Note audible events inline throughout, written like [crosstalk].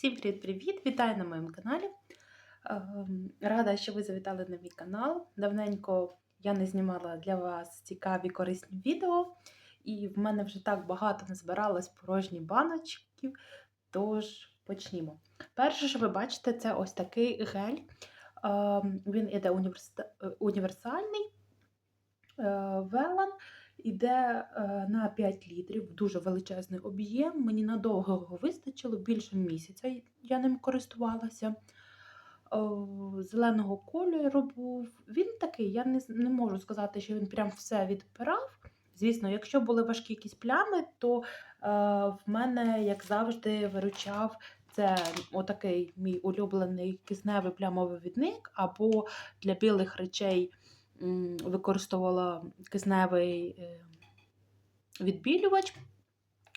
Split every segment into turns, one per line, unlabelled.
Всім привіт-привіт! Вітаю на моєму каналі. Ем, Рада, що ви завітали на мій канал. Давненько я не знімала для вас цікаві корисні відео, і в мене вже так багато назбиралось порожні баночків. Тож почнімо. Перше, що ви бачите, це ось такий гель. Ем, Він іде універс- е, універсальний. Велан іде е, на 5 літрів, дуже величезний об'єм. Мені надовго його вистачило, більше місяця я ним користувалася. Зеленого кольору був. Він такий, я не, не можу сказати, що він прям все відпирав. Звісно, якщо були важкі якісь плями, то е, в мене, як завжди, виручав це отакий мій улюблений кисневий плямовий відник, або для білих речей використовувала кисневий е, відбілювач.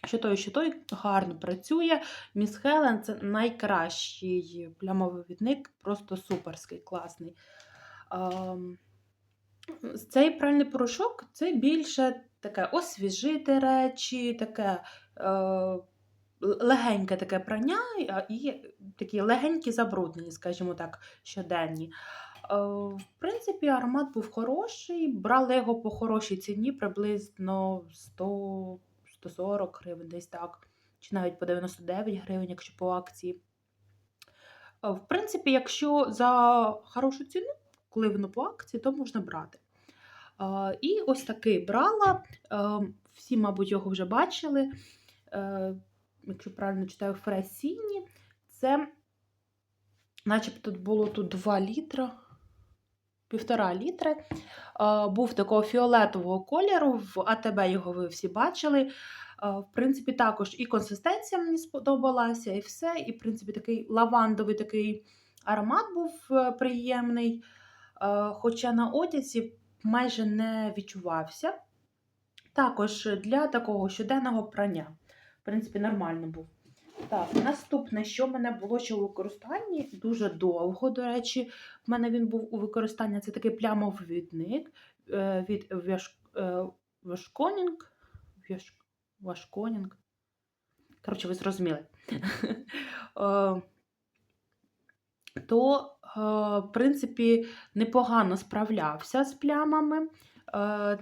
Що той, що той гарно працює. Міс Хелен це найкращий плямовий відник, просто суперський, класний. Цей пральний порошок це більше таке освіжити речі, таке е, легеньке таке прання і такі легенькі забруднені, скажімо так, щоденні. Е, В принципі, аромат був хороший. Брали його по хорошій ціні, приблизно 100 140 гривень, десь так, чи навіть по 99 гривень, якщо по акції. Е, В принципі, якщо за хорошу ціну, коли воно по акції, то можна брати. Е, І ось такий брала. Всі, мабуть, його вже бачили. Якщо правильно читаю, фресіні. Це, начебто, було тут 2 літра, півтора літри. Е, Був такого фіолетового кольору, в АТБ його ви всі бачили. Е, В принципі, також і консистенція мені сподобалася, і все. І, в принципі, такий лавандовий такий аромат був е, приємний. Хоча на одязі майже не відчувався. Також для такого щоденного прання. В принципі, нормально був. Так, наступне, що в мене було ще у використанні дуже довго, до речі, в мене він був у використанні, це такий плямовий відник е, від Вяш- е, Вашконінг. Вяш- Вашконінг. Коротше, ви зрозуміли. [laughs] Е, То, в принципі, непогано справлявся з плямами.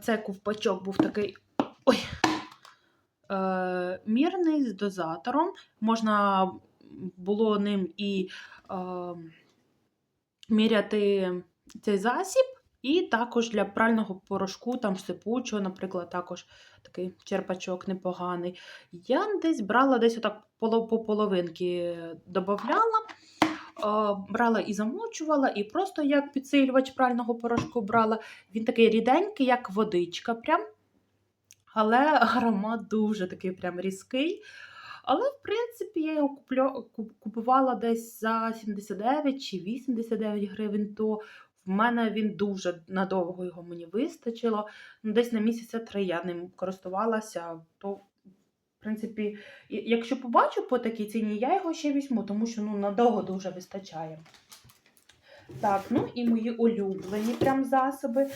Це ковпачок був такий. Ой, мірний з дозатором. Можна було ним і е, міряти цей засіб, і також для прального порошку, там сипучого, наприклад, також такий черпачок непоганий. Я десь брала десь отак по половинки додавала. Брала і замочувала, і просто як підсилювач прального порошку брала. Він такий ріденький, як водичка. прям але аромат дуже такий прям різкий. Але, в принципі, я його купувала десь за 79 чи 89 гривень, то в мене він дуже надовго його мені вистачило. Ну, Десь на місяця три я ним користувалася, то, в принципі, якщо побачу по такій ціні, я його ще візьму, тому що ну, надовго дуже вистачає. Так, ну і мої улюблені прям засоби. Е,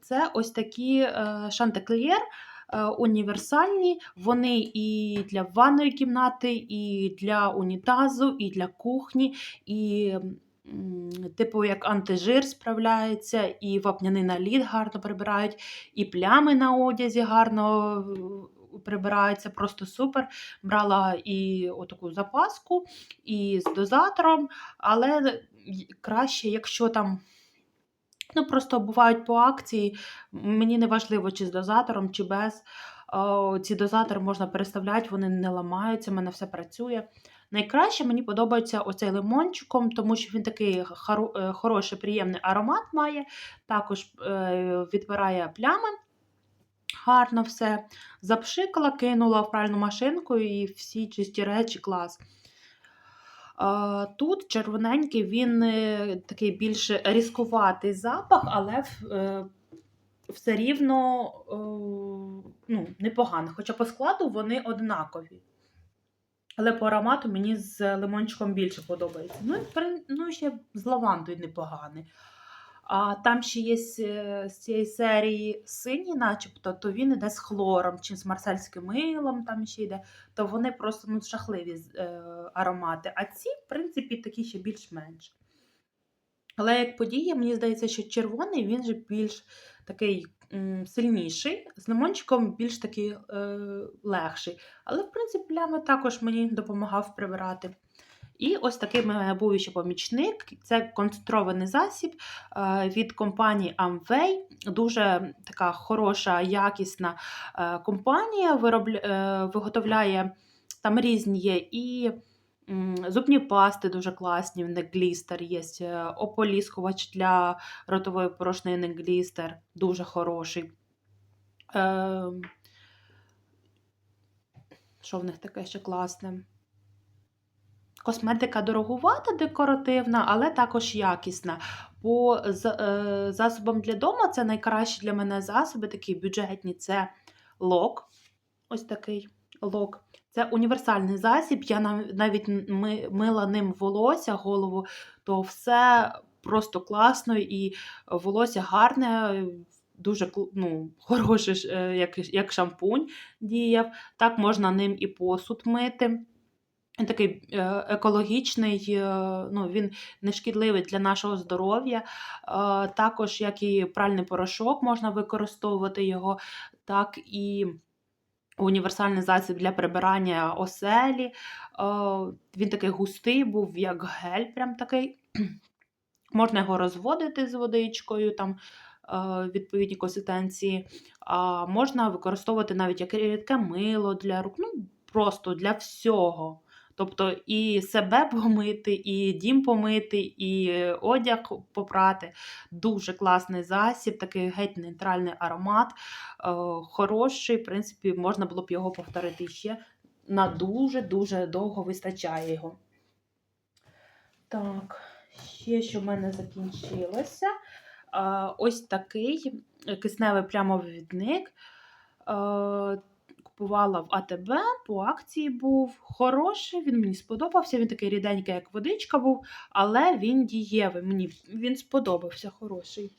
Це ось такі е, шантеклієр е, універсальні. Вони і для ванної кімнати, і для унітазу, і для кухні, і типу як антижир справляється, і вапняний наліт гарно прибирають, і плями на одязі гарно прибираються, просто супер. Брала і отаку запаску, і з дозатором, але краще, якщо там. Ну, просто бувають по акції. Мені не важливо, чи з дозатором, чи без. О, ці дозатори можна переставляти, вони не ламаються, в мене все працює. Найкраще мені подобається оцей лимончиком, тому що він такий е, хороший, приємний аромат має. Також е, відбирає плями. Гарно все. Запшикала, кинула в пральну машинку і всі чисті речі клас. Тут червоненький, він е, такий більш різкуватий запах, але е, все рівно е, ну, непогано. Хоча по складу вони однакові. Але по аромату мені з лимончиком більше подобається. Ну, і, ну ще з лавандою непоганий. А там ще є з, е, цієї серії синій, начебто, то він іде з хлором чи з марсельським милом, там ще йде, то вони просто ну, жахливі е, аромати. А ці, в принципі, такі ще більш-менш. Але як подія, мені здається, що червоний він же більш такий м, сильніший, з лимончиком більш такий е, легший. Але, в принципі, плями також мені допомагав прибирати. І ось такий ще помічник. Це концентрований засіб е, від компанії Amway. Дуже така хороша, якісна е, компанія. Виробля... е, Виготовляє там різні є і зубні пасти дуже класні, в них глістер є, ополіскувач для ротової порошнини глістер, дуже хороший. Е, Що в них таке ще класне? Косметика дорогувата, декоративна, але також якісна. По е, засобам для дому це найкращі для мене засоби, такі бюджетні. Це лок. Ось такий лок. Це універсальний засіб. Я навіть мила ним волосся, голову, то все просто класно і волосся гарне, дуже ну, хороше, е, як, як шампунь діяв. Так можна ним і посуд мити. Такий е, екологічний, е, ну, він не шкідливий для нашого здоров'я. Е, Також, як і пральний порошок, можна використовувати його, так і універсальний засіб для прибирання оселі. Він такий густий, був як гель, прям такий. [clears throat] Можна його розводити з водичкою, там відповідні консистенції. А можна використовувати навіть як рідке мило для рук, ну просто для всього. Тобто і себе [laughs] помити, і дім помити, і одяг попрати. Дуже класний засіб, такий геть нейтральний аромат. Е, хороший, в принципі, можна було б його повторити ще. На дуже-дуже довго вистачає його. Так, ще що в мене закінчилося. А, ось такий кисневий прямовідник. Купувала в АТБ, по акції був хороший, він мені сподобався. Він такий ріденький, як водичка був, але він дієвий. Мені він сподобався хороший.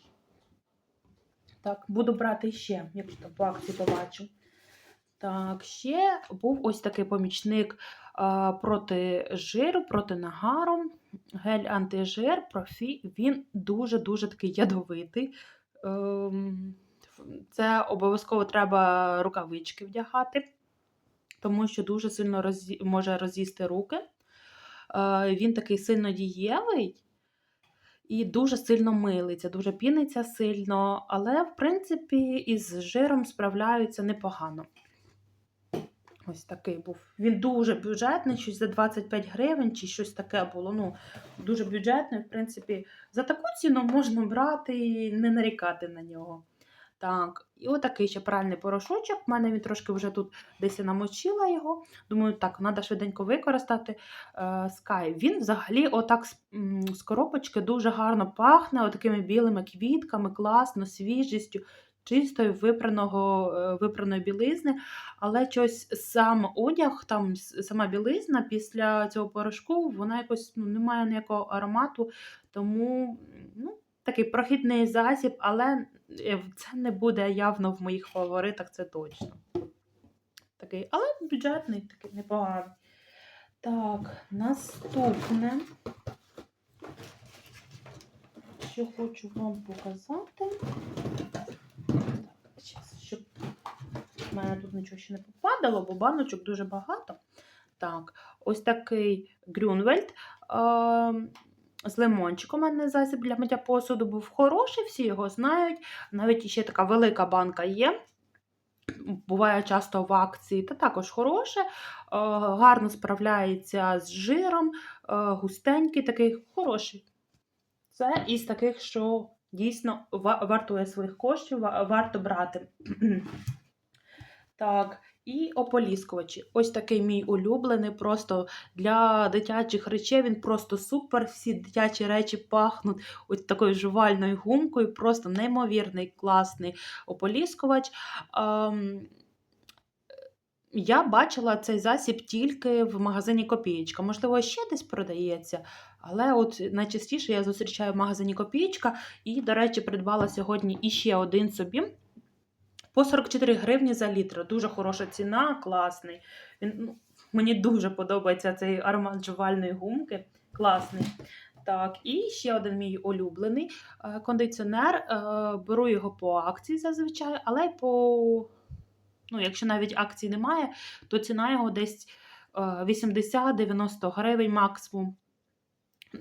Так, буду брати ще, якщо там по акції побачу. Так, ще був ось такий помічник а, проти жиру, проти нагару. Гель антижир, профі. Він дуже-дуже такий ядовитий. Ем, Це обов'язково треба рукавички вдягати, тому що дуже сильно розі... може роз'їсти руки. Е, Він такий сильно дієвий і дуже сильно милиться, дуже піниться сильно, але, в принципі, із жиром справляються непогано. Ось такий був. Він дуже бюджетний, щось за 25 гривень чи щось таке було. Ну, дуже бюджетний, в принципі, за таку ціну можна брати і не нарікати на нього. Так, і отакий ще пральний порошочок. У мене він трошки вже тут десь намочила його. Думаю, так, треба швиденько використати. Е, Sky. Він взагалі, отак з, коробочки дуже гарно пахне, отакими білими квітками, класно, свіжістю, чистою випраного, е, випраної білизни. Але щось сам одяг, там сама білизна після цього порошку, вона якось ну, не має ніякого аромату, тому ну, такий прохідний засіб, але е, це не буде явно в моїх фаворитах, це точно. Такий, але бюджетний, такий непоганий. Так, наступне, що хочу вам показати. Щас, щоб в мене тут нічого ще не попадало, бо баночок дуже багато. Так, ось такий Грюнвельд. З лимончиком у мене засіб для миття посуду був хороший, всі його знають. Навіть ще така велика банка є. Буває часто в акції, та також хороше, е, гарно справляється з жиром, е, густенький, такий хороший. Це із таких, що дійсно вартує своїх коштів, варто брати. [clears throat] Так, і ополіскувачі. Ось такий мій улюблений, просто для дитячих речей він просто супер. Всі дитячі речі пахнуть ось такою жувальною гумкою, просто неймовірний класний ополіскувач. Ем, я бачила цей засіб тільки в магазині Копієчка. Можливо, ще десь продається, але от найчастіше я зустрічаю в магазині Копієчка і, до речі, придбала сьогодні іще один собі. По 44 гривні за літр. Дуже хороша ціна, класний. Він, ну, мені дуже подобається цей аромат жувальної гумки. Класний. Так, і ще один мій улюблений е, кондиціонер. Е, беру його по акції зазвичай, але по. Ну, якщо навіть акції немає, то ціна його десь е, 80-90 гривень максимум.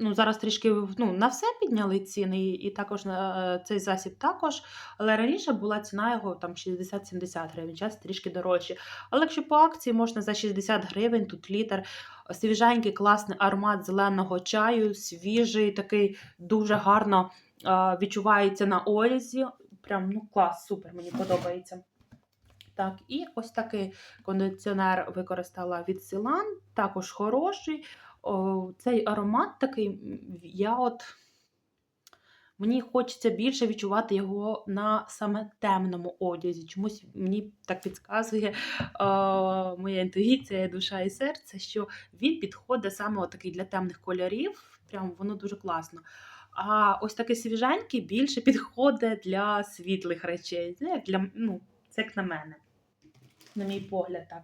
Ну, зараз трішки ну, на все підняли ціни, і, також на е, цей засіб також. Але раніше була ціна його там 60-70 гривень, час трішки дорожче. Але якщо по акції можна за 60 гривень, тут літр, свіженький, класний аромат зеленого чаю, свіжий, такий дуже гарно е, відчувається на одязі. Прям ну клас, супер, мені подобається. Так, і ось такий кондиціонер використала від Сілан, також хороший. О, цей аромат такий, я от. Мені хочеться більше відчувати його на саме темному одязі. Чомусь мені так підказує е, моя інтуїція, душа і серце, що він підходить саме отакий для темних кольорів. Прям воно дуже класно. А ось такий свіженький більше підходить для світлих речей. Як для, ну, це як на мене, на мій погляд, так.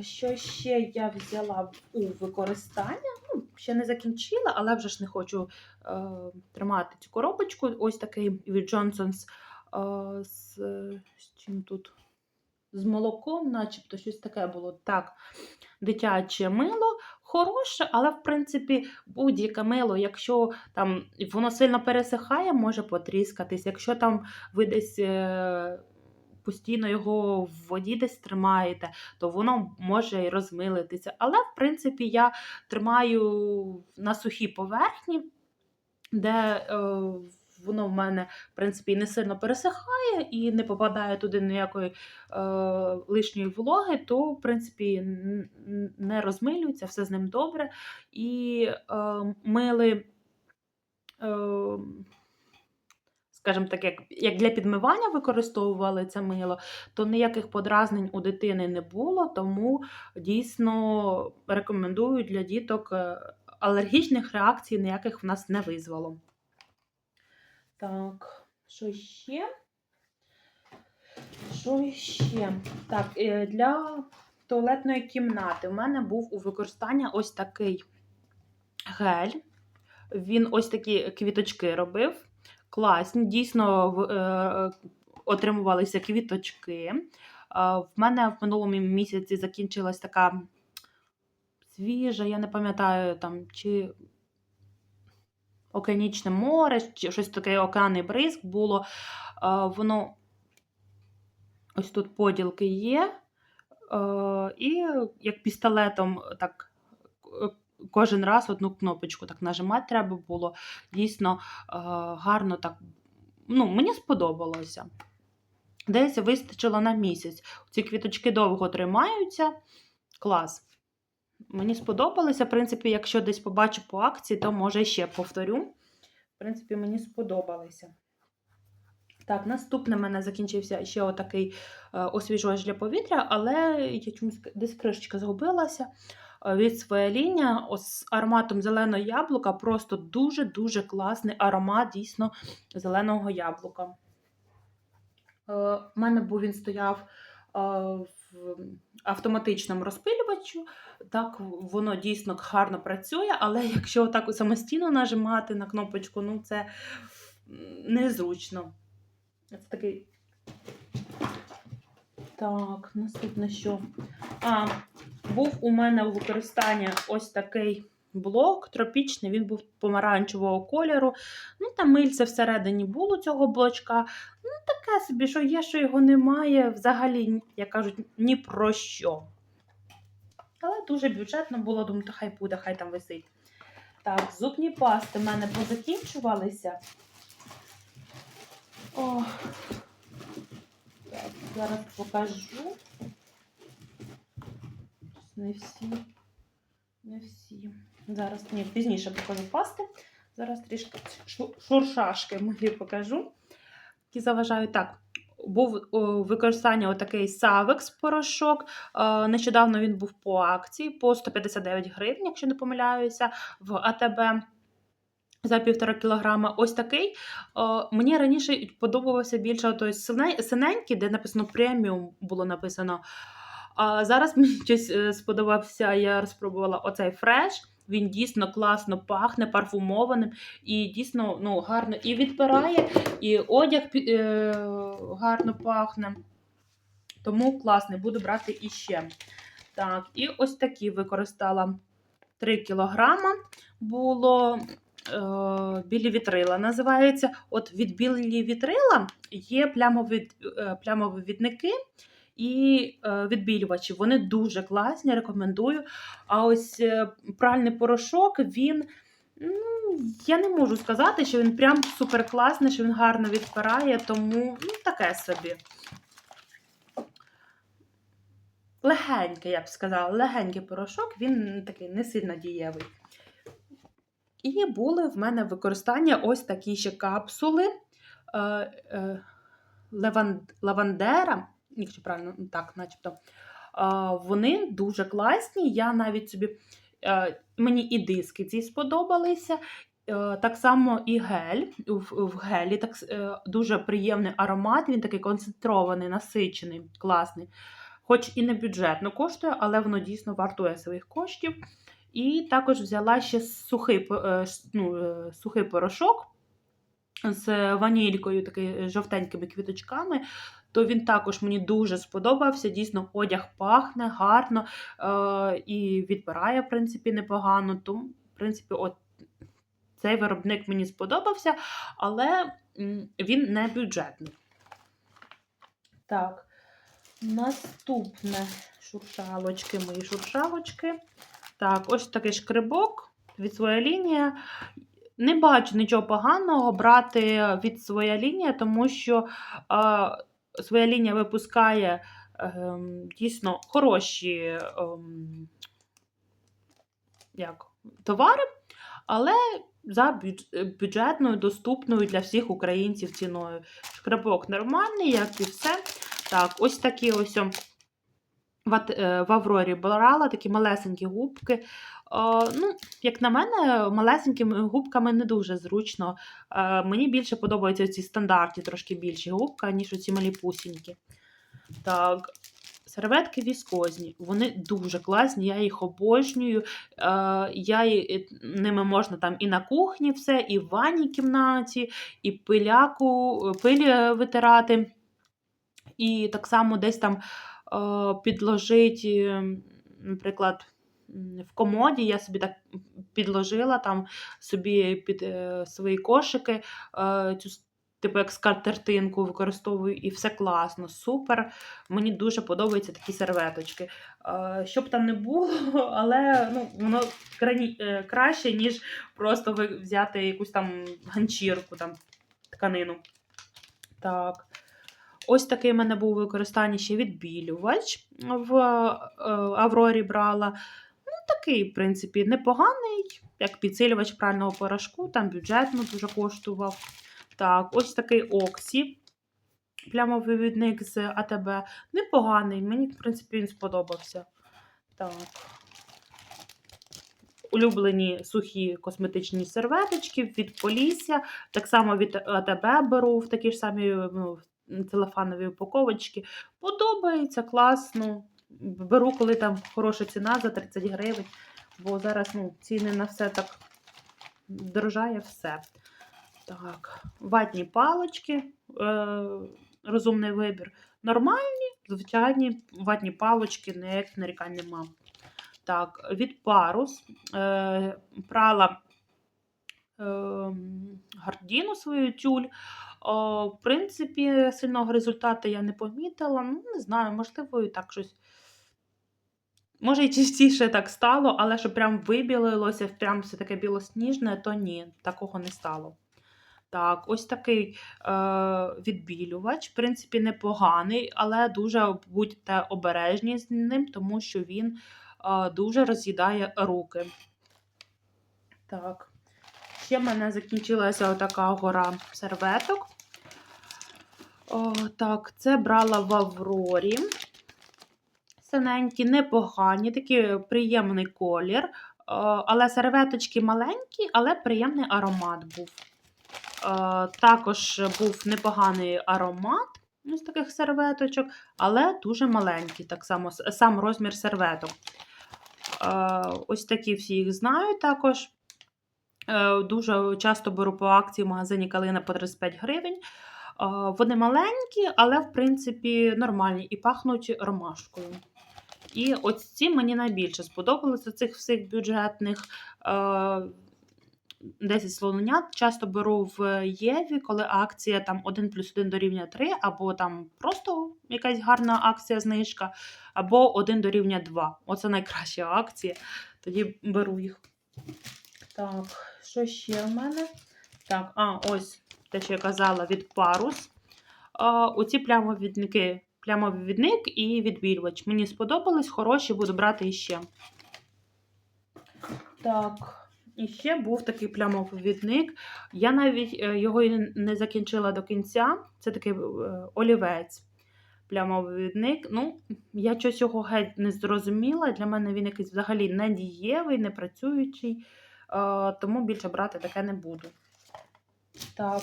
Що ще я взяла у використання? Ну, ще не закінчила, але вже ж не хочу е, тримати цю коробочку. Ось такий від Johnson's е, з, з чим тут? З молоком, начебто щось таке було. Так, дитяче мило хороше, але в принципі будь-яке мило, якщо там воно сильно пересихає, може потріскатись. Якщо там ви десь е, постійно його в воді десь тримаєте, то воно може і розмилитися. Але, в принципі, я тримаю на сухій поверхні, де е, воно в мене, в принципі, не сильно пересихає і не попадає туди ніякої е, лишньої вологи, то, в принципі, не розмилюється, все з ним добре. І е, мили. Е, скажімо так, як, як для підмивання використовували це мило, то ніяких подразнень у дитини не було, тому дійсно рекомендую для діток е, алергічних реакцій ніяких в нас не визвало. Так, що ще? Що ще? Так, е, для туалетної кімнати у мене був у використанні ось такий гель. Він ось такі квіточки робив. Класні, дійсно в- е, отримувалися квіточки. Е, В мене в минулому місяці закінчилась така свіжа, я не пам'ятаю там, чи океанічне море, чи щось таке океанний бризк було. Е, Воно ось тут поділки є. Е, І як пістолетом так кожен раз одну кнопочку так нажимати треба було. Дійсно е, гарно так. Ну, мені сподобалося. Десь вистачило на місяць. Ці квіточки довго тримаються. Клас. Мені сподобалося. В принципі, якщо десь побачу по акції, то може ще повторю. В принципі, мені сподобалися. Так, наступне в мене закінчився ще отакий е, освіжувач для повітря, але я чомусь десь кришечка згубилася від своєї лінії з ароматом зеленого яблука. Просто дуже-дуже класний аромат дійсно зеленого яблука. Е, У мене був він стояв е, в автоматичному розпилювачу. Так, воно дійсно гарно працює, але [laughs] якщо так самостійно нажимати на кнопочку, ну це незручно. Це такий. Так, наступне що? А, був у мене у використанні ось такий блок тропічний, він був помаранчевого кольору. Ну, там мильце всередині було цього блочка. Ну, таке собі, що є, що його немає. Взагалі, як кажуть, ні про що. Але дуже бюджетно було, думаю, то хай буде, хай там висить. Так, зубні пасти в мене позакінчувалися. О, так, зараз покажу. Не всі. Не всі. Зараз, ні, пізніше покажу пасти. Зараз трішки шуршашки мої покажу. Які заважають. Так, був у використанні отакий Савекс порошок. Е, Нещодавно він був по акції по 159 гривень, якщо не помиляюся, в АТБ за півтора кілограма. Ось такий. Е, Мені раніше подобався більше той синенький, де написано преміум було написано. А зараз [laughs] мені щось е, сподобався. Я розпробувала оцей фреш. Він дійсно класно пахне, парфумованим і дійсно ну, гарно і відпирає, і одяг е, гарно пахне. Тому класний, буду брати іще. Так, і ось такі використала 3 кілограма. Було е, білі вітрила називається. От від білі вітрила є плямові, е, плямові відники і е, відбілювачі. Вони дуже класні, рекомендую. А ось е, пральний порошок, він. Ну, я не можу сказати, що він прям супер класний, що він гарно відпирає, тому ну, таке собі. Легенький, я б сказала, легенький порошок, він такий не сильно дієвий. І були в мене використання ось такі ще капсули е, е, лаван, лавандера, якщо правильно, ну, так, начебто. Вони дуже класні. Я навіть собі, е, мені і диски ці сподобалися. Е, Так само і гель. В, гелі так, е, дуже приємний аромат, він такий концентрований, насичений, класний. Хоч і не бюджетно коштує, але воно дійсно вартує своїх коштів. І також взяла ще сухий, ну, сухий порошок з ванількою, такими жовтенькими квіточками. То він також мені дуже сподобався. Дійсно, одяг пахне гарно е, і відбирає, в принципі, непогано. Тому, в принципі, от цей виробник мені сподобався, але він не бюджетний. Так, наступне шуршалочки, мої шуршалочки. Так, ось такий шкрибок від своя лінія. Не бачу нічого поганого брати від своя лінія, тому що е, своя лінія випускає е, дійсно хороші ем, як, товари, але за бюджетною, доступною для всіх українців ціною. Шкребок нормальний, як і все. Так, ось такі ось е, в Аврорі брала такі малесенькі губки. Е, ну, як на мене, малесенькими губками не дуже зручно. Е, мені більше подобаються ці стандартні, трошки більші губки, ніж оці малі пусінькі. Так, серветки віскозні. Вони дуже класні, я їх обожнюю. Е, я, ними можна там і на кухні все, і в ванній кімнаті, і пиляку, пиль е, витирати. І так само десь там е, підложить, е, наприклад, в комоді я собі так підложила там собі під е, свої кошики, е, цю типу як скатертинку використовую, і все класно, супер. Мені дуже подобаються такі серветочки. Е, Щоб там не було, [laughs] але ну, воно е, краще, ніж просто взяти якусь там ганчірку, там, тканину. Так. Ось такий в мене був у використанні ще відбілювач в е, Аврорі брала. Ну, такий, в принципі, непоганий, як підсилювач прального порошку, там бюджетно дуже коштував. Так, ось такий Оксі. Плямовий відник з АТБ. Непоганий, мені, в принципі, він сподобався. Так. Улюблені сухі косметичні серветочки від Полісся. Так само від АТБ беру в такі ж самі ну, телефонові упаковочки. Подобається, класно. Беру, коли там хороша ціна за 30 гривень, бо зараз ну, ціни на все так дорожає все. Так, ватні палочки, е, розумний вибір. Нормальні, звичайні ватні палочки, ніяких нарікань нема. Так, від парус е, прала е, гардіну свою тюль. О, в принципі, сильного результату я не помітила. Ну, не знаю, можливо, і так щось. Може, і частіше так стало, але що прям вибілилося, прям все таке білосніжне, то ні, такого не стало. Так, ось такий е, відбілювач, в принципі, непоганий, але дуже будьте обережні з ним, тому що він е, дуже роз'їдає руки. Так. Ще в мене закінчилася отака гора серветок. О, так, це брала в Аврорі. Синенькі, непогані, такий приємний колір. Е, але серветочки маленькі, але приємний аромат був. Е, також був непоганий аромат з таких серветочок, але дуже маленький, так само сам розмір серветок. Е, ось такі всі їх знаю також. Е, Дуже часто беру по акції в магазині Калина по 35 гривень. Е, Вони маленькі, але, в принципі, нормальні і пахнуть ромашкою. І ось ці мені найбільше сподобалися цих всіх бюджетних. Е, 10 слоненят часто беру в Єві, коли акція там 1 плюс 1 дорівнює 3, або там просто якась гарна акція знижка, або 1 дорівнює 2. Оце найкраща акція. Тоді беру їх. Так, що ще в мене? Так, а, ось те, що я казала, від парус. Оці плямовідники, плямовий відник і відбілювач. Мені сподобались, хороші, буду брати іще. Так, і ще був такий плямовий відник. Я навіть е, його не закінчила до кінця. Це такий е, олівець. Плямовий відник. Ну, я щось його геть не зрозуміла. Для мене він якийсь взагалі не дієвий, не працюючий, е, тому більше брати таке не буду. Так.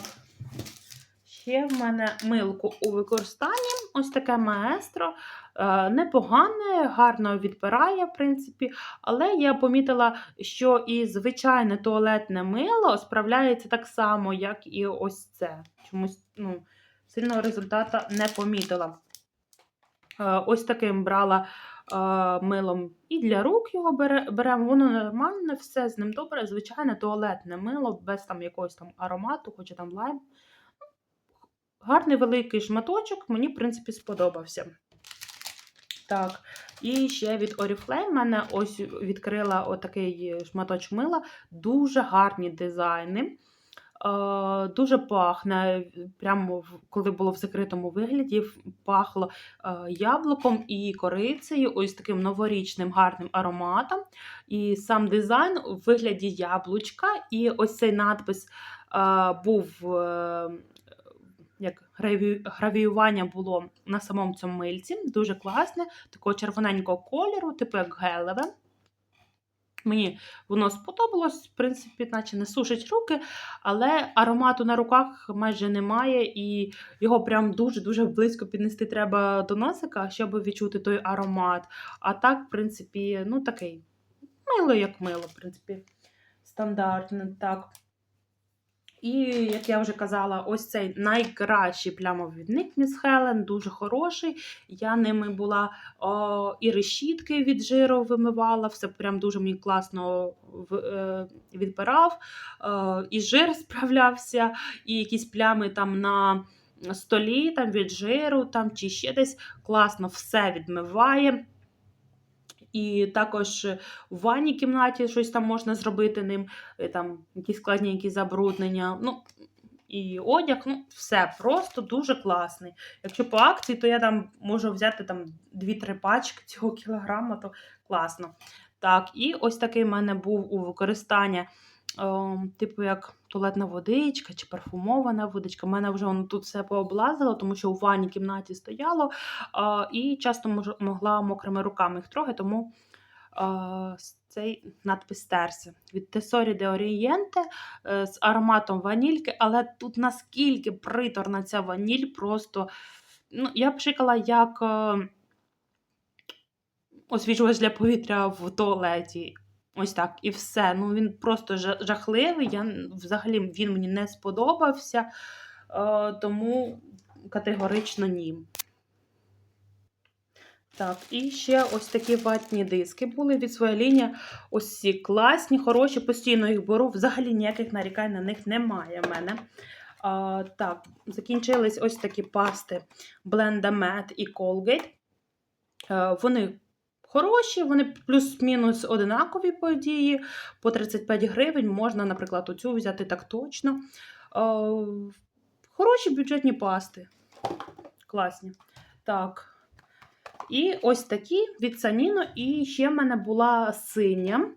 Ще в мене милку у використанні. Ось таке маестро. Е, Непогане, гарно відбирає, в принципі. Але я помітила, що і звичайне туалетне мило справляється так само, як і ось це. Чомусь ну, сильного результату не помітила. Е, Ось таким брала е, милом і для рук його беремо. Воно нормальне, все з ним добре. Звичайне туалетне мило, без там якогось там аромату, хоча там лайм. Гарний великий шматочок, мені, в принципі, сподобався. Так, і ще від Oriflame мене ось відкрила отакий шматочок мила. Дуже гарні дизайни. Е, дуже пахне, прямо в- коли було в закритому вигляді, пахло е, яблуком і корицею, ось таким новорічним гарним ароматом. І сам дизайн у вигляді яблучка, і ось цей надпис е, був. Як гравіювання було на самому цьому мильці, дуже класне, такого червоненького кольору, типу як гелеве. Мені воно сподобалось, в принципі, наче не сушить руки, але аромату на руках майже немає, і його прям дуже-дуже близько піднести треба до носика, щоб відчути той аромат. А так, в принципі, ну такий мило, як мило, в принципі, стандартне. І, як я вже казала, ось цей найкращий плямовідник Міс Хелен, дуже хороший. Я ними була о, і решітки від жиру вимивала, все прям дуже мені класно в, е, відбирав. Е, і жир справлявся, і якісь плями там на столі там від жиру там, чи ще десь класно все відмиває. І також в ванній кімнаті щось там можна зробити ним, е, там якісь складні якісь забруднення. Ну, і одяг, ну, все просто дуже класний. Якщо по акції, то я там можу взяти там 2-3 пачки цього кілограма, то класно. Так, і ось такий в мене був у використанні, е, типу як туалетна водичка чи парфумована водичка. У мене вже воно тут все пооблазило, тому що у ванній кімнаті стояло, е, і часто могла мокрими руками їх трогати, тому е, цей надпис стерся. Від Тесорі де Орієнте з ароматом ванільки, але тут наскільки приторна ця ваніль, просто ну, я пшикала як е, освіжувач для повітря в туалеті. Ось так, і все. Ну він просто жахливий. Я взагалі він мені не сподобався, е, тому категорично ні. Так, і ще ось такі ватні диски були від своєї лінії. Ось ці класні, хороші, постійно їх беру. Взагалі ніяких нарікань на них немає в мене. А, так, закінчились ось такі пасти Blenda Matte і Colgate. Е, вони хороші, вони плюс-мінус одинакові по дії. По 35 гривень можна, наприклад, оцю взяти так точно. Е, хороші бюджетні пасти. Класні. Так. І ось такі від Саніно. І ще в мене була синя.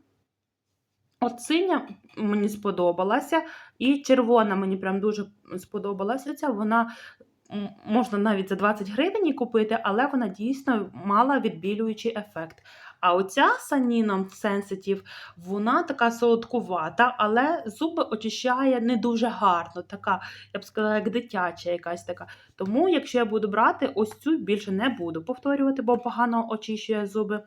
От синя мені сподобалася. І червона мені прям дуже сподобалася. Ця вона можна навіть за 20 гривень її купити, але вона дійсно мала відбілюючий ефект. А оця Sanino Sensitive, вона така солодкувата, але зуби очищає не дуже гарно, така, я б сказала, як дитяча якась така. Тому, якщо я буду брати, ось цю більше не буду повторювати, бо погано очищує зуби.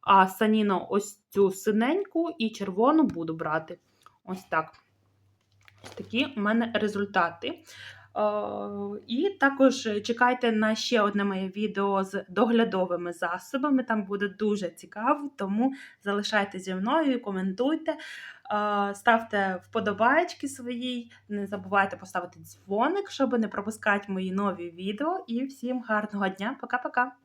А Саніно ось цю синеньку і червону буду брати. Ось так. Ось такі у мене результати. Е, І також чекайте на ще одне моє відео з доглядовими засобами. Там буде дуже цікаво, тому залишайтеся зі мною, коментуйте, е, ставте вподобайки свої. Не забувайте поставити дзвоник, щоб не пропускати мої нові відео. І всім гарного дня. Пока-пока!